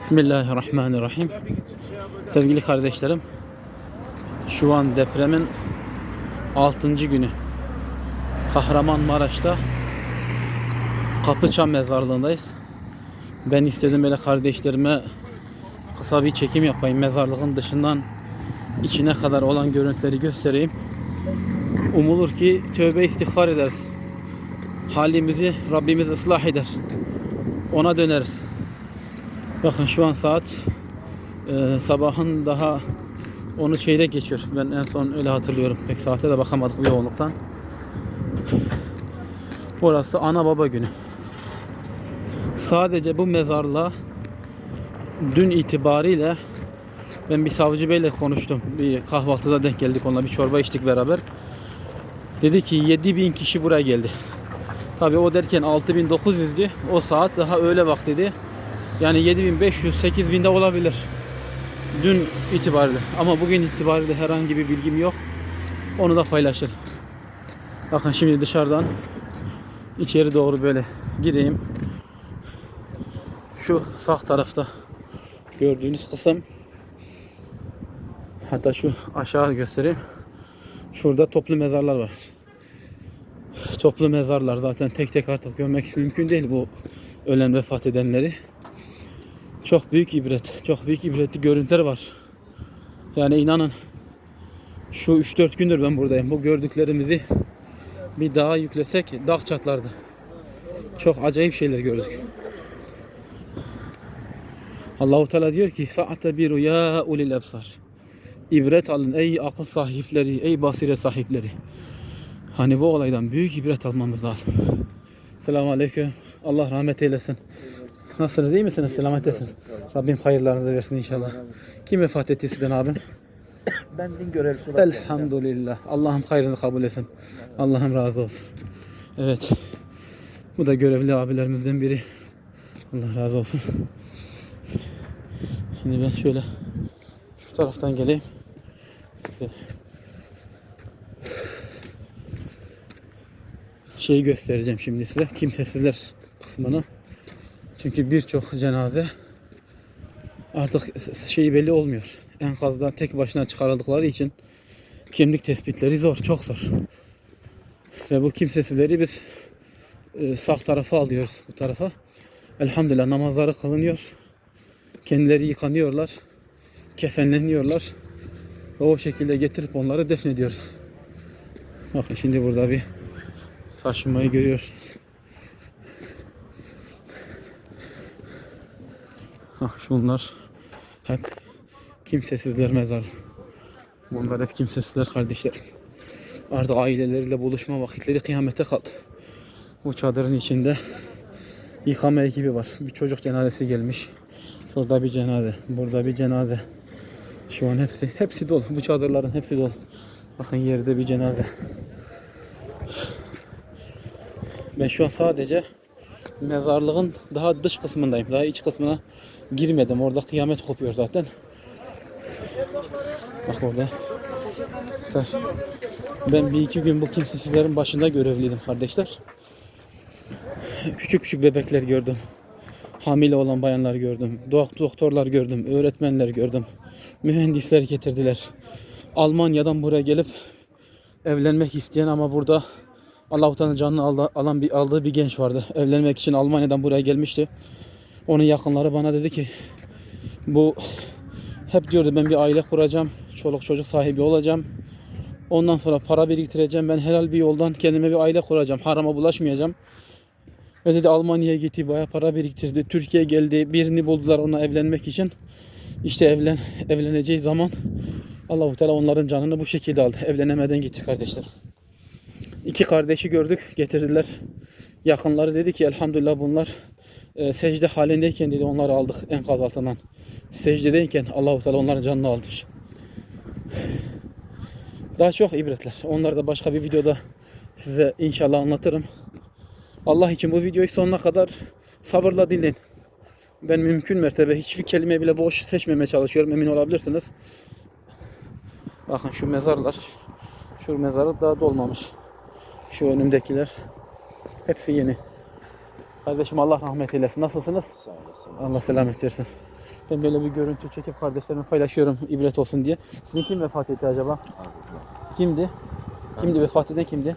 Bismillahirrahmanirrahim. Sevgili kardeşlerim, şu an depremin 6. günü. Kahramanmaraş'ta Kapıçam mezarlığındayız. Ben istedim böyle kardeşlerime kısa bir çekim yapayım. Mezarlığın dışından içine kadar olan görüntüleri göstereyim. Umulur ki tövbe istiğfar ederiz. Halimizi Rabbimiz ıslah eder. Ona döneriz. Bakın şu an saat e, sabahın daha onu çeyrek geçiyor. Ben en son öyle hatırlıyorum. Pek saate de bakamadık yoğunluktan. Burası ana baba günü. Sadece bu mezarla dün itibariyle ben bir savcı beyle konuştum. Bir kahvaltıda denk geldik onunla bir çorba içtik beraber. Dedi ki 7000 kişi buraya geldi. Tabi o derken 6900'dü. O saat daha öğle vaktiydi. Yani 7500 8000 de olabilir. Dün itibariyle. Ama bugün itibariyle herhangi bir bilgim yok. Onu da paylaşırım. Bakın şimdi dışarıdan içeri doğru böyle gireyim. Şu sağ tarafta gördüğünüz kısım hatta şu aşağı göstereyim. Şurada toplu mezarlar var. Toplu mezarlar zaten tek tek artık görmek mümkün değil bu ölen vefat edenleri. Çok büyük ibret, çok büyük ibretli görüntüler var. Yani inanın şu 3-4 gündür ben buradayım. Bu gördüklerimizi bir dağa yüklesek dağ çatlardı. Çok acayip şeyler gördük. Allahu Teala diyor ki fa'tabiru ya ulil ebsar. İbret alın ey akıl sahipleri, ey basiret sahipleri. Hani bu olaydan büyük ibret almamız lazım. Selamun Aleyküm. Allah rahmet eylesin. Nasılsınız? iyi misiniz? Selamet etsin. Rabbim hayırlarınızı versin inşallah. Kim vefat etti sizden abim? Ben din görevlisi olarak. Elhamdülillah. Allah'ım hayrını kabul etsin. Allah'ım razı olsun. Evet. Bu da görevli abilerimizden biri. Allah razı olsun. Şimdi ben şöyle şu taraftan geleyim. Size şeyi göstereceğim şimdi size. Kimsesizler kısmını. Çünkü birçok cenaze artık şeyi belli olmuyor. Enkazdan tek başına çıkarıldıkları için kimlik tespitleri zor, çok zor. Ve bu kimsesizleri biz e, sağ tarafa alıyoruz bu tarafa. Elhamdülillah namazları kılınıyor. Kendileri yıkanıyorlar. Kefenleniyorlar. Ve o şekilde getirip onları defnediyoruz. Bakın şimdi burada bir taşınmayı görüyorsunuz. Ah şunlar hep kimsesizler mezar. Bunlar hep kimsesizler kardeşler. Artık aileleriyle buluşma vakitleri kıyamete kaldı. Bu çadırın içinde yıkama ekibi var. Bir çocuk cenazesi gelmiş. Şurada bir cenaze, burada bir cenaze. Şu an hepsi, hepsi dolu. Bu çadırların hepsi dolu. Bakın yerde bir cenaze. Ben şu an sadece mezarlığın daha dış kısmındayım. Daha iç kısmına girmedim. Orada kıyamet kopuyor zaten. Bak orada. Ben bir iki gün bu kimsesizlerin başında görevliydim kardeşler. Küçük küçük bebekler gördüm. Hamile olan bayanlar gördüm. Dok- Doktorlar gördüm. Öğretmenler gördüm. Mühendisler getirdiler. Almanya'dan buraya gelip evlenmek isteyen ama burada Allah-u Teala'nın canını alan bir aldığı bir genç vardı. Evlenmek için Almanya'dan buraya gelmişti. Onun yakınları bana dedi ki bu hep diyordu ben bir aile kuracağım. Çoluk çocuk sahibi olacağım. Ondan sonra para biriktireceğim. Ben helal bir yoldan kendime bir aile kuracağım. Harama bulaşmayacağım. Ve dedi Almanya'ya gitti bayağı para biriktirdi. Türkiye'ye geldi. Birini buldular ona evlenmek için. İşte evlen evleneceği zaman Allahu Teala onların canını bu şekilde aldı. Evlenemeden gitti kardeşler. İki kardeşi gördük, getirdiler. Yakınları dedi ki elhamdülillah bunlar e, secde halindeyken dedi onları aldık enkaz altından. Secdedeyken Allahu Teala onların canını aldı. Daha çok ibretler. Onları da başka bir videoda size inşallah anlatırım. Allah için bu videoyu sonuna kadar sabırla dinleyin. Ben mümkün mertebe hiçbir kelime bile boş seçmemeye çalışıyorum. Emin olabilirsiniz. Bakın şu mezarlar. Şu mezarı daha dolmamış. Şu önümdekiler. Hepsi yeni. Kardeşim Allah rahmet eylesin. Nasılsınız? Sağ olasın. Allah selamet versin. Ben böyle bir görüntü çekip kardeşlerime paylaşıyorum ibret olsun diye. Sizin kim vefat etti acaba? Kimdi? Kimdi vefat eden kimdi?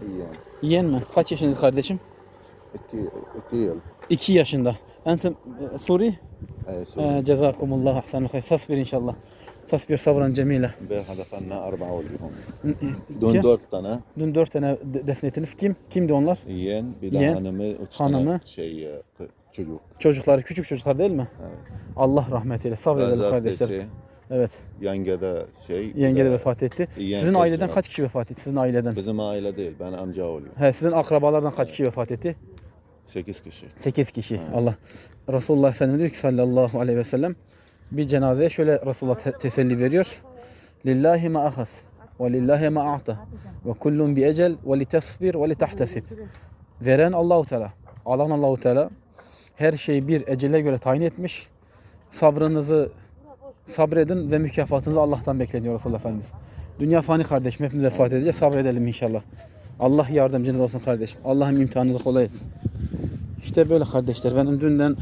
İyi. Yeğen mi? Kaç yaşındadır kardeşim? İki, iki yıl. 2 yaşında. Entim e, Suri? Sonra Ee, Cezakumullah ahsanu hayr. Tasbir inşallah. Tasbir sabran cemile. bir hedeflerine arba oluyorum. İki. Dün dört tane Dün dört tane de- defnettiniz. Kim? Kimdi onlar? yeğen, bir de Yeğen, hanımı, üç hanımı. şey, e, çocuk. Çocukları, küçük çocuklar değil mi? Evet. Allah rahmet eyle. Sabredelim kardeşler. Evet. yenge de şey. Yenge de vefat etti. Sizin aileden kaç kişi vefat etti? Sizin aileden. Bizim aile değil, ben amca oluyorum. He, sizin akrabalardan kaç kişi vefat etti? Sekiz kişi. 8 kişi. Allah. Resulullah Efendimiz diyor ki sallallahu aleyhi ve sellem bir cenazeye şöyle Resulullah te- teselli veriyor. Lillahi ma ahas ve lillahi ma a'ta ve kullun bi ecel ve li tasbir ve li tahtesib. Veren Allahu Teala. Alan Allahu Teala. Her şeyi bir ecele göre tayin etmiş. Sabrınızı sabredin ve mükafatınızı Allah'tan bekleyin diyor Resulullah Efendimiz. Dünya fani kardeşim hepimiz vefat edeceğiz. Sabredelim inşallah. Allah yardımcınız olsun kardeşim. Allah'ım imtihanınızı kolay etsin. İşte böyle kardeşler. Benim dünden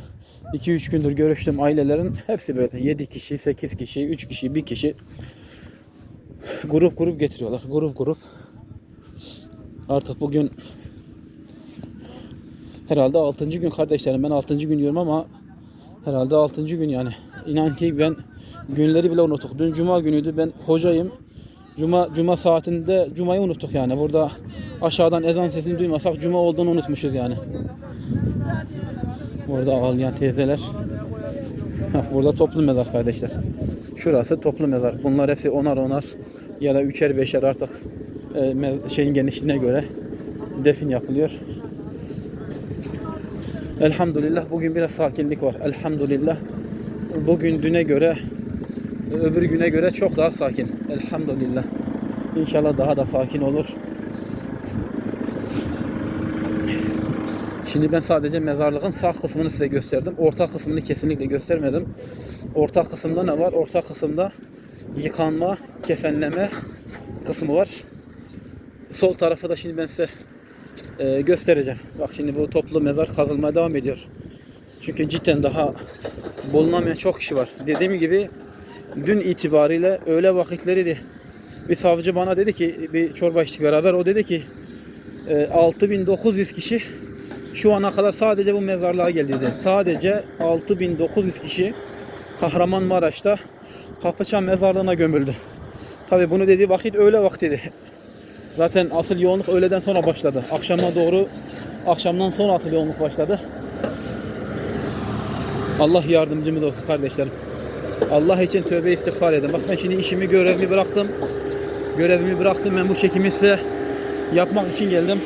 2-3 gündür görüştüğüm ailelerin hepsi böyle. 7 kişi, 8 kişi, 3 kişi, 1 kişi. Grup grup getiriyorlar. Grup grup. Artık bugün herhalde 6. gün kardeşlerim. Ben 6. gün diyorum ama herhalde 6. gün yani. İnan ki ben günleri bile unuttuk. Dün cuma günüydü. Ben hocayım. Cuma cuma saatinde cumayı unuttuk yani. Burada aşağıdan ezan sesini duymasak cuma olduğunu unutmuşuz yani. Burada ağlayan teyzeler. Burada toplu mezar kardeşler. Şurası toplu mezar. Bunlar hepsi onar onar ya da üçer beşer artık e, şeyin genişliğine göre defin yapılıyor. Elhamdülillah bugün biraz sakinlik var. Elhamdülillah. Bugün düne göre öbür güne göre çok daha sakin. Elhamdülillah. İnşallah daha da sakin olur. Şimdi ben sadece mezarlığın sağ kısmını size gösterdim. Orta kısmını kesinlikle göstermedim. Orta kısımda ne var? Orta kısımda yıkanma, kefenleme kısmı var. Sol tarafı da şimdi ben size e, göstereceğim. Bak şimdi bu toplu mezar kazılmaya devam ediyor. Çünkü cidden daha bulunamayan çok kişi var. Dediğim gibi dün itibariyle öğle vakitleriydi. Bir savcı bana dedi ki bir çorba içtik beraber. O dedi ki e, 6900 kişi şu ana kadar sadece bu mezarlığa geldi dedi. Sadece 6900 kişi Kahramanmaraş'ta Kapıçam mezarlığına gömüldü. Tabi bunu dediği vakit öğle vaktiydi. Zaten asıl yoğunluk öğleden sonra başladı. Akşama doğru akşamdan sonra asıl yoğunluk başladı. Allah yardımcımız olsun kardeşlerim. Allah için tövbe istiğfar edin. Bak ben şimdi işimi görevimi bıraktım. Görevimi bıraktım. Ben bu çekimi size yapmak için geldim.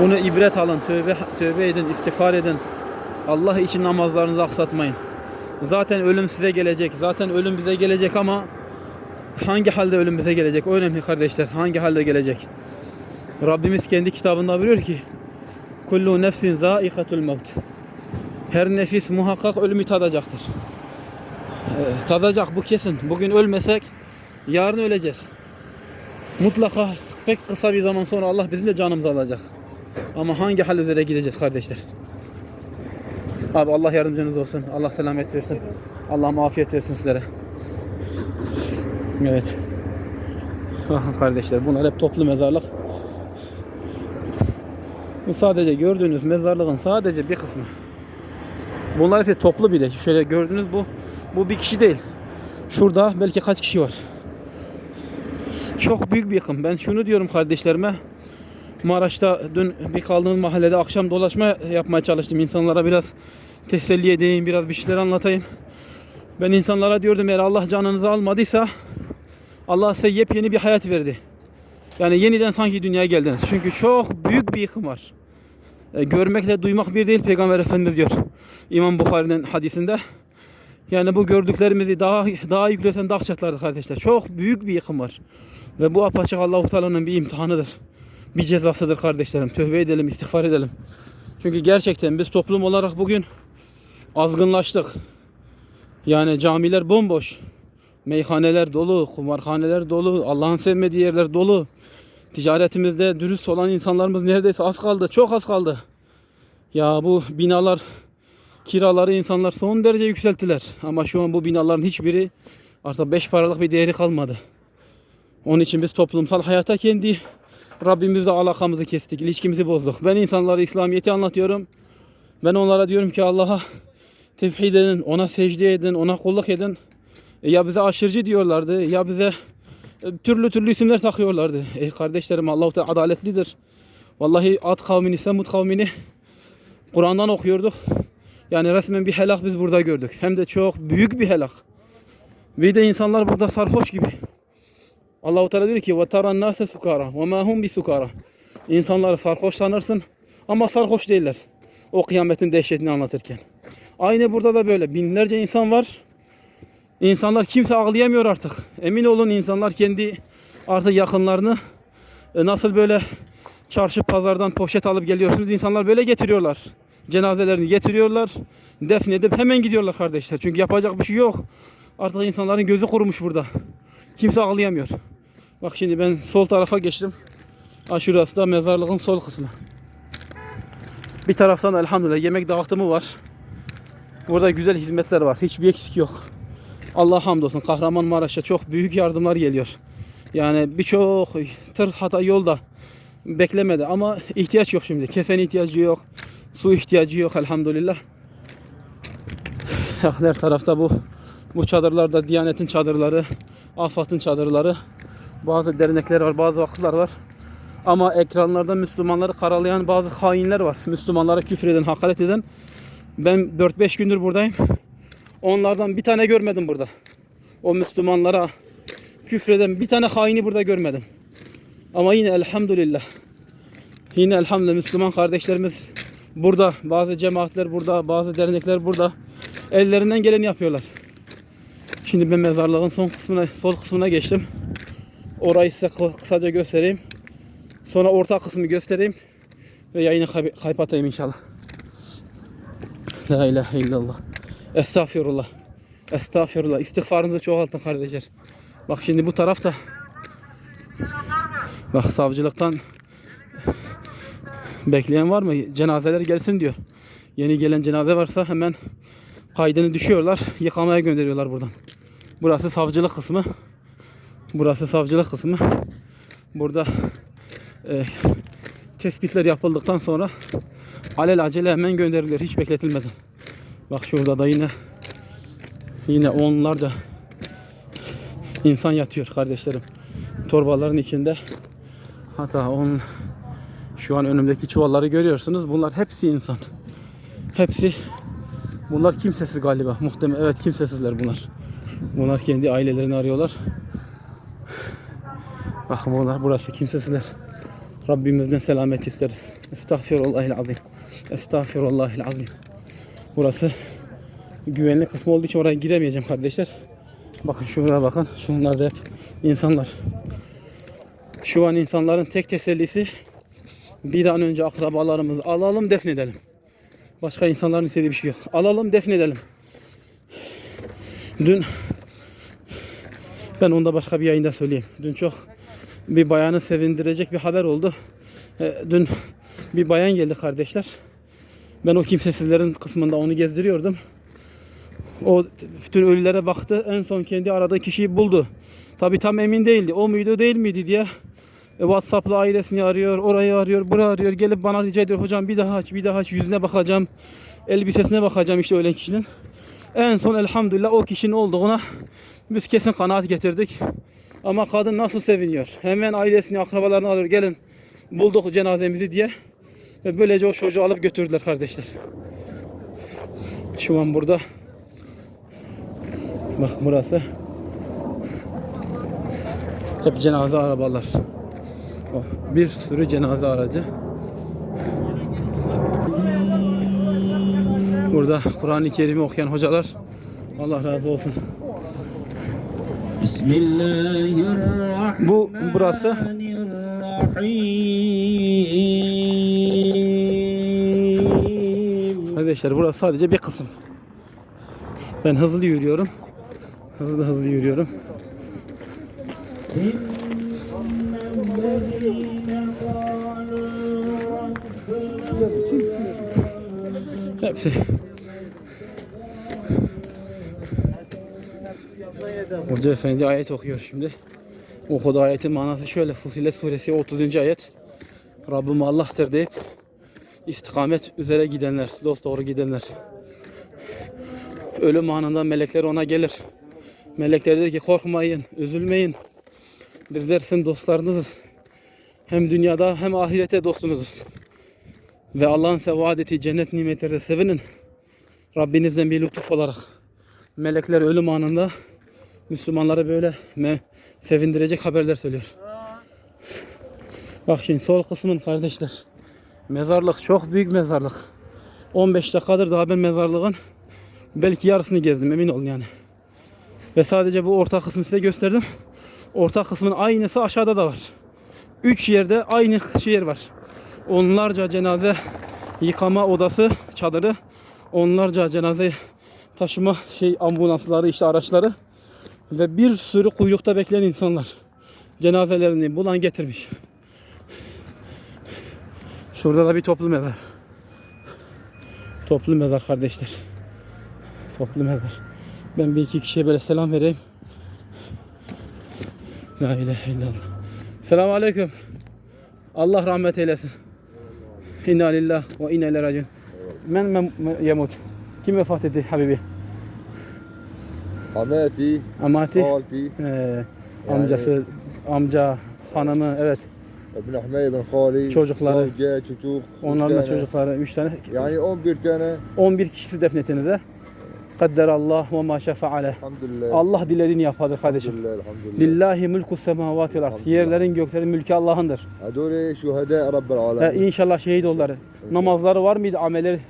Bunu ibret alın. Tövbe, tövbe edin. istiğfar edin. Allah için namazlarınızı aksatmayın. Zaten ölüm size gelecek. Zaten ölüm bize gelecek ama hangi halde ölüm bize gelecek? O önemli kardeşler. Hangi halde gelecek? Rabbimiz kendi kitabında buyuruyor ki Kullu nefsin zaikatul mevt. Her nefis muhakkak ölümü tadacaktır. Ee, tadacak bu kesin. Bugün ölmesek yarın öleceğiz. Mutlaka pek kısa bir zaman sonra Allah bizim de canımızı alacak. Ama hangi hal üzere gideceğiz kardeşler? Abi Allah yardımcınız olsun. Allah selamet versin. Allah afiyet versin sizlere. Evet. Bakın kardeşler bunlar hep toplu mezarlık. Bu sadece gördüğünüz mezarlığın sadece bir kısmı. Bunlar hepsi toplu bir de. Şöyle gördüğünüz bu bu bir kişi değil. Şurada belki kaç kişi var. Çok büyük bir yıkım. Ben şunu diyorum kardeşlerime. Maraş'ta dün bir kaldığım mahallede akşam dolaşma yapmaya çalıştım. İnsanlara biraz teselli edeyim, biraz bir şeyler anlatayım. Ben insanlara diyordum eğer Allah canınızı almadıysa Allah size yepyeni bir hayat verdi. Yani yeniden sanki dünyaya geldiniz. Çünkü çok büyük bir yıkım var. E, görmekle duymak bir değil Peygamber Efendimiz diyor. İmam Bukhari'nin hadisinde. Yani bu gördüklerimizi daha daha yükleten dağ çatlardı kardeşler. Çok büyük bir yıkım var. Ve bu apaçık Allahu Teala'nın bir imtihanıdır. Bir cezasıdır kardeşlerim. Tövbe edelim, istiğfar edelim. Çünkü gerçekten biz toplum olarak bugün azgınlaştık. Yani camiler bomboş. Meyhaneler dolu, kumarhaneler dolu, Allah'ın sevmediği yerler dolu. Ticaretimizde dürüst olan insanlarımız neredeyse az kaldı, çok az kaldı. Ya bu binalar Kiraları insanlar son derece yükselttiler. Ama şu an bu binaların hiçbiri artık beş paralık bir değeri kalmadı. Onun için biz toplumsal hayata kendi Rabbimizle alakamızı kestik, ilişkimizi bozduk. Ben insanlara İslamiyet'i anlatıyorum. Ben onlara diyorum ki Allah'a tevhid edin, ona secde edin, ona kulluk edin. E ya bize aşırıcı diyorlardı, ya bize e, türlü türlü isimler takıyorlardı. E kardeşlerim Allah-u Teala adaletlidir. Vallahi Ad kavmini, Semud kavmini Kur'an'dan okuyorduk. Yani resmen bir helak biz burada gördük. Hem de çok büyük bir helak. Ve de insanlar burada sarhoş gibi. Allahu Teala diyor ki: "Ve taran nase sukara ve ma hum bisukara." İnsanları sarhoş sanırsın ama sarhoş değiller. O kıyametin dehşetini anlatırken. Aynı burada da böyle binlerce insan var. İnsanlar kimse ağlayamıyor artık. Emin olun insanlar kendi artık yakınlarını e, nasıl böyle çarşı pazardan poşet alıp geliyorsunuz. İnsanlar böyle getiriyorlar. Cenazelerini getiriyorlar. Defnedip hemen gidiyorlar kardeşler. Çünkü yapacak bir şey yok. Artık insanların gözü kurumuş burada. Kimse ağlayamıyor. Bak şimdi ben sol tarafa geçtim. Ha şurası da mezarlığın sol kısmı. Bir taraftan elhamdülillah yemek dağıtımı var. Burada güzel hizmetler var. Hiçbir eksik yok. Allah hamdolsun Kahramanmaraş'a çok büyük yardımlar geliyor. Yani birçok tır hata yolda beklemedi ama ihtiyaç yok şimdi. Kefen ihtiyacı yok. Su ihtiyacı yok elhamdülillah. Her tarafta bu bu çadırlarda Diyanet'in çadırları, AFAD'ın çadırları, bazı dernekler var, bazı vakıflar var. Ama ekranlarda Müslümanları karalayan bazı hainler var. Müslümanlara küfreden, hakaret eden. Ben 4-5 gündür buradayım. Onlardan bir tane görmedim burada. O Müslümanlara küfreden bir tane haini burada görmedim. Ama yine elhamdülillah. Yine elhamdülillah Müslüman kardeşlerimiz burada. Bazı cemaatler burada, bazı dernekler burada. Ellerinden geleni yapıyorlar. Şimdi ben mezarlığın son kısmına, sol kısmına geçtim. Orayı size kı- kısaca göstereyim. Sonra orta kısmı göstereyim. Ve yayını kay- kapatayım inşallah. La ilahe illallah. Estağfirullah. Estağfirullah. İstiğfarınızı çoğaltın kardeşler. Bak şimdi bu tarafta Bak savcılıktan bekleyen var mı? Cenazeler gelsin diyor. Yeni gelen cenaze varsa hemen kaydını düşüyorlar. Yıkamaya gönderiyorlar buradan. Burası savcılık kısmı. Burası savcılık kısmı. Burada e, tespitler yapıldıktan sonra alel acele hemen gönderiliyor. Hiç bekletilmeden. Bak şurada da yine yine onlarca insan yatıyor kardeşlerim. Torbaların içinde. Hatta on şu an önümdeki çuvalları görüyorsunuz. Bunlar hepsi insan. Hepsi bunlar kimsesiz galiba. Muhtemelen evet kimsesizler bunlar. Bunlar kendi ailelerini arıyorlar. Bunlar burası kimsesizler. Rabbimizden selamet isteriz. Estağfirullahil azim. Estağfirullahil azim. Burası güvenli kısmı olduğu için oraya giremeyeceğim kardeşler. Bakın şuraya bakın. Şunlar da hep insanlar. Şu an insanların tek tesellisi bir an önce akrabalarımızı alalım defnedelim. Başka insanların istediği bir şey yok. Alalım defnedelim. Dün ben onda başka bir yayında söyleyeyim. Dün çok bir bayanı sevindirecek bir haber oldu. E, Dün bir bayan geldi kardeşler. Ben o kimsesizlerin kısmında onu gezdiriyordum. O bütün ölülere baktı. En son kendi aradığı kişiyi buldu. Tabi tam emin değildi. O muydu değil miydi diye. E, WhatsApp'la ailesini arıyor, orayı arıyor, burayı arıyor. Gelip bana rica ediyor. Hocam bir daha aç, bir daha aç. Yüzüne bakacağım. Elbisesine bakacağım işte ölen kişinin. En son elhamdülillah o kişinin olduğuna biz kesin kanaat getirdik. Ama kadın nasıl seviniyor. Hemen ailesini, akrabalarını alıyor. Gelin bulduk cenazemizi diye. Ve böylece o çocuğu alıp götürdüler kardeşler. Şu an burada. Bak burası. Hep cenaze arabalar. Oh, bir sürü cenaze aracı. Burada Kur'an-ı Kerim'i okuyan hocalar. Allah razı olsun. Bu burası Arkadaşlar burası sadece bir kısım. Ben hızlı yürüyorum. Hızlı hızlı yürüyorum. Hepsi Hoca Efendi ayet okuyor şimdi. Okuduğu ayetin manası şöyle. Fusilet suresi 30. ayet. Rabbim Allah'tır deyip istikamet üzere gidenler, dost doğru gidenler. Ölüm anında melekler ona gelir. Melekler der ki korkmayın, üzülmeyin. Bizler sizin dostlarınızız. Hem dünyada hem ahirete dostunuzuz. Ve Allah'ın ettiği cennet nimetleri sevinin. Rabbinizden bir lütuf olarak. Melekler ölüm anında Müslümanları böyle sevindirecek haberler söylüyor. Bak şimdi sol kısmın kardeşler. Mezarlık çok büyük mezarlık. 15 dakikadır daha ben mezarlığın belki yarısını gezdim emin olun yani. Ve sadece bu orta kısmı size gösterdim. Orta kısmın aynısı aşağıda da var. Üç yerde aynı yer var. Onlarca cenaze yıkama odası, çadırı, onlarca cenaze taşıma şey ambulansları işte araçları ve bir sürü kuyrukta bekleyen insanlar cenazelerini bulan getirmiş. Şurada da bir toplu mezar. Toplu mezar kardeşler. Toplu mezar. Ben bir iki kişiye böyle selam vereyim. La ilahe illallah. Selamun aleyküm. Allah rahmet eylesin. İnna lillah ve inna ileyhi raciun. Men yemut. Kim vefat etti Habibi? Amati. Amati. Halti. Ee, amcası, amca, hanımı evet. Ibn Ahmet, Ibn Khali, çocukları, savcı, çocuk, onların da çocukları, üç tane. Yani 11 tane. 11 kişisi defnetinize. Kadder Allah ve ma şefa'ale. Allah dilediğini yapadır kardeşim. Lillahi mulku semavati vel. Yerlerin göklerin mülkü Allah'ındır. Adore şuhada rabbil alamin. İnşallah şehit olurlar. Namazları var mıydı? Ameleri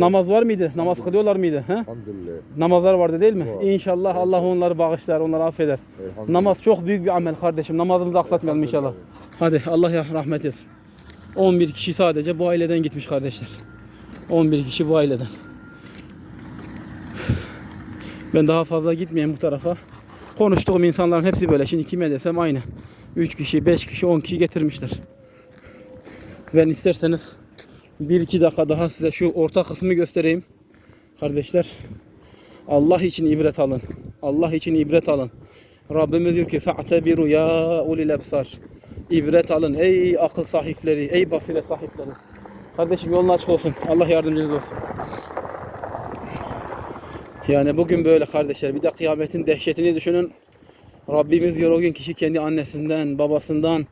Namaz var mıydı? Namaz kılıyorlar mıydı? He? Namazlar vardı değil mi? Var. İnşallah Allah onları bağışlar, onları affeder. Namaz çok büyük bir amel kardeşim. Namazımızı aksatmayalım inşallah. Hadi Allah ya rahmet etsin. 11 kişi sadece bu aileden gitmiş kardeşler. 11 kişi bu aileden. Ben daha fazla gitmeyeyim bu tarafa. Konuştuğum insanların hepsi böyle. Şimdi kime desem aynı. 3 kişi, 5 kişi, 10 kişi getirmişler. Ben isterseniz 1-2 dakika daha size şu orta kısmı göstereyim. Kardeşler Allah için ibret alın. Allah için ibret alın. Rabbimiz diyor ki fa'tebiru ya ulil ebsar. İbret alın ey akıl sahipleri, ey basiret sahipleri. Kardeşim yolun açık olsun. Allah yardımcınız olsun. Yani bugün böyle kardeşler. Bir de kıyametin dehşetini düşünün. Rabbimiz diyor o gün kişi kendi annesinden, babasından,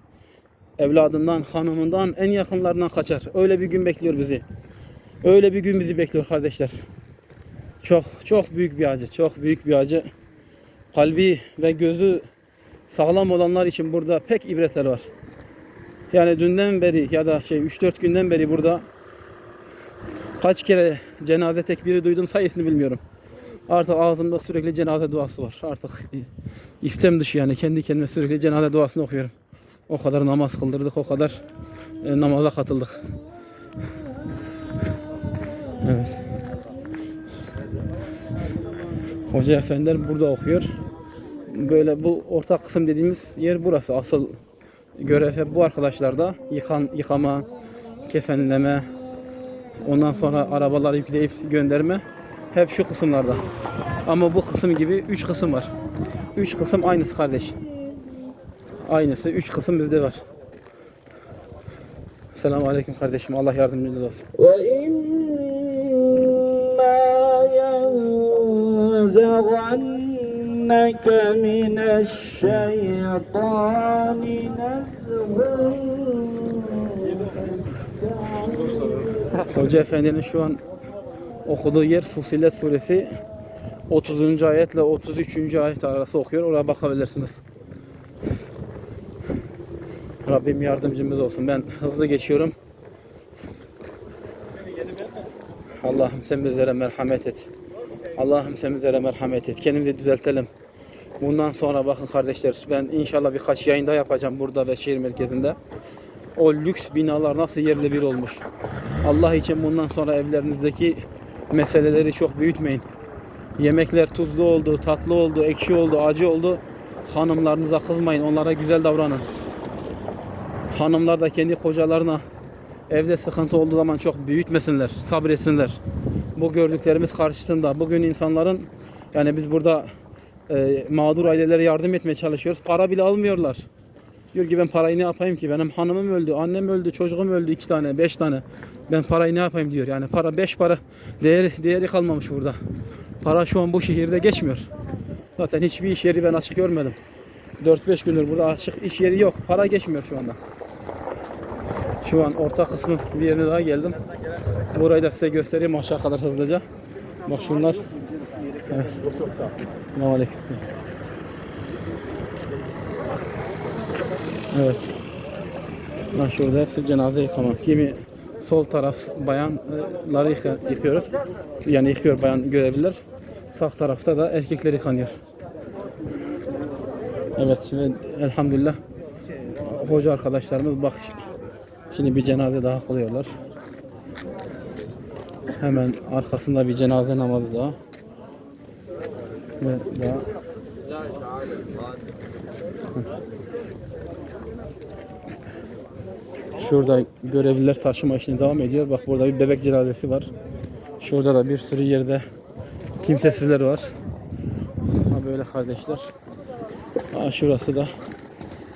evladından, hanımından, en yakınlarından kaçar. Öyle bir gün bekliyor bizi. Öyle bir gün bizi bekliyor kardeşler. Çok çok büyük bir acı. Çok büyük bir acı. Kalbi ve gözü sağlam olanlar için burada pek ibretler var. Yani dünden beri ya da şey 3-4 günden beri burada kaç kere cenaze tekbiri duydum sayısını bilmiyorum. Artık ağzımda sürekli cenaze duası var. Artık istem dışı yani kendi kendime sürekli cenaze duasını okuyorum. O kadar namaz kıldırdık, o kadar e, namaza katıldık. Evet. Hoca efendiler burada okuyor. Böyle bu orta kısım dediğimiz yer burası. Asıl görev hep bu arkadaşlarda. Yıkan, yıkama, kefenleme, ondan sonra arabaları yükleyip gönderme. Hep şu kısımlarda. Ama bu kısım gibi 3 kısım var. 3 kısım aynısı kardeş. Aynısı 3 kısım bizde var. Selamun Aleyküm kardeşim. Allah yardımcınız olsun. وإما ينزغنك من الشيطان نزغ Hoca Efendi'nin şu an okuduğu yer Fusilet Suresi 30. ayetle 33. ayet arası okuyor. Oraya bakabilirsiniz. Rabbim yardımcımız olsun. Ben hızlı geçiyorum. Allah'ım sen bizlere merhamet et. Allah'ım sen bizlere merhamet et. Kendimizi düzeltelim. Bundan sonra bakın kardeşler ben inşallah birkaç yayında yapacağım burada ve şehir merkezinde. O lüks binalar nasıl yerle bir olmuş. Allah için bundan sonra evlerinizdeki meseleleri çok büyütmeyin. Yemekler tuzlu oldu, tatlı oldu, ekşi oldu, acı oldu. Hanımlarınıza kızmayın, onlara güzel davranın. Hanımlar da kendi kocalarına evde sıkıntı olduğu zaman çok büyütmesinler, sabretsinler. bu gördüklerimiz karşısında bugün insanların yani biz burada e, mağdur ailelere yardım etmeye çalışıyoruz. Para bile almıyorlar. Diyor ki ben parayı ne yapayım ki? Benim hanımım öldü, annem öldü, çocuğum öldü iki tane, beş tane. Ben parayı ne yapayım diyor. Yani para beş para değeri, değeri kalmamış burada. Para şu an bu şehirde geçmiyor. Zaten hiçbir iş yeri ben açık görmedim. 4-5 gündür burada açık iş yeri yok. Para geçmiyor şu anda. Şu an orta kısmın bir yerine daha geldim. Burayı da size göstereyim aşağı kadar hızlıca. Bak şunlar. Evet. Evet. Lan şurada hepsi cenaze yıkama. Kimi sol taraf bayanları yıkıyoruz. Yani yıkıyor bayan görevliler. Sağ tarafta da erkekler yıkanıyor. Evet ve elhamdülillah hoca arkadaşlarımız bak şimdi bir cenaze daha kılıyorlar. Hemen arkasında bir cenaze namazı daha. Ve daha Şurada görevliler taşıma işine devam ediyor. Bak burada bir bebek cenazesi var. Şurada da bir sürü yerde kimsesizler var. Ha böyle kardeşler. Ha şurası da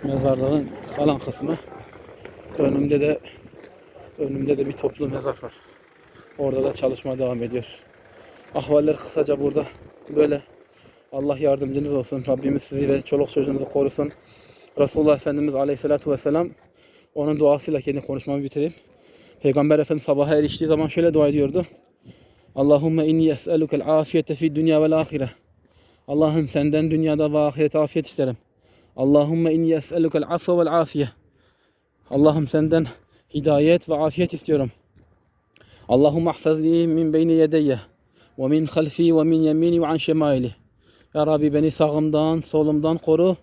mezarlığın kalan kısmı. Önümde de önümde de bir toplu mezar var. Orada da çalışma devam ediyor. Ahvaller kısaca burada böyle. Allah yardımcınız olsun. Rabbimiz sizi ve çoluk çocuğunuzu korusun. Resulullah Efendimiz Aleyhisselatü Vesselam onun duasıyla kendi konuşmamı bitireyim. Peygamber Efendimiz sabaha eriştiği zaman şöyle dua ediyordu. Allahümme inni es'elukel afiyete fi dünya vel ahire. Allah'ım senden dünyada ve ahirette afiyet isterim. Allahümme inni es'elukel afve vel afiye. Allah'ım senden hidayet ve afiyet istiyorum. Allahümme ahfazli min beyni yedeyye ve min halfi ve min yemini ve an şemaili. Ya Rabbi beni sağımdan, solumdan koru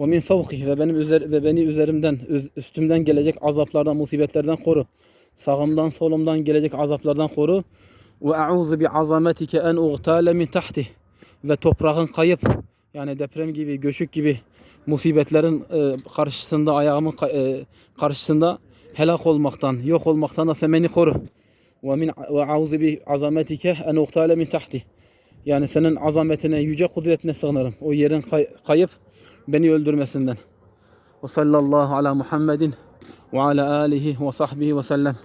ve min fevki ve benim üzer ve beni üzerimden, üz- üstümden gelecek azaplardan, musibetlerden koru. Sağımdan, solumdan gelecek azaplardan koru. Ve a'udhu bi azametike en uğtale min tahti. Ve toprağın kayıp yani deprem gibi, göçük gibi musibetlerin e, karşısında ayağımın e, karşısında helak olmaktan, yok olmaktan da sen beni koru. Ve min ve a'udhu bi azametike en uğtale min tahti. Yani senin azametine, yüce kudretine sığınırım. O yerin kay- kayıp beni öldürmesinden. Ve sallallahu ala Muhammedin ve ala alihi ve sahbihi ve sellem.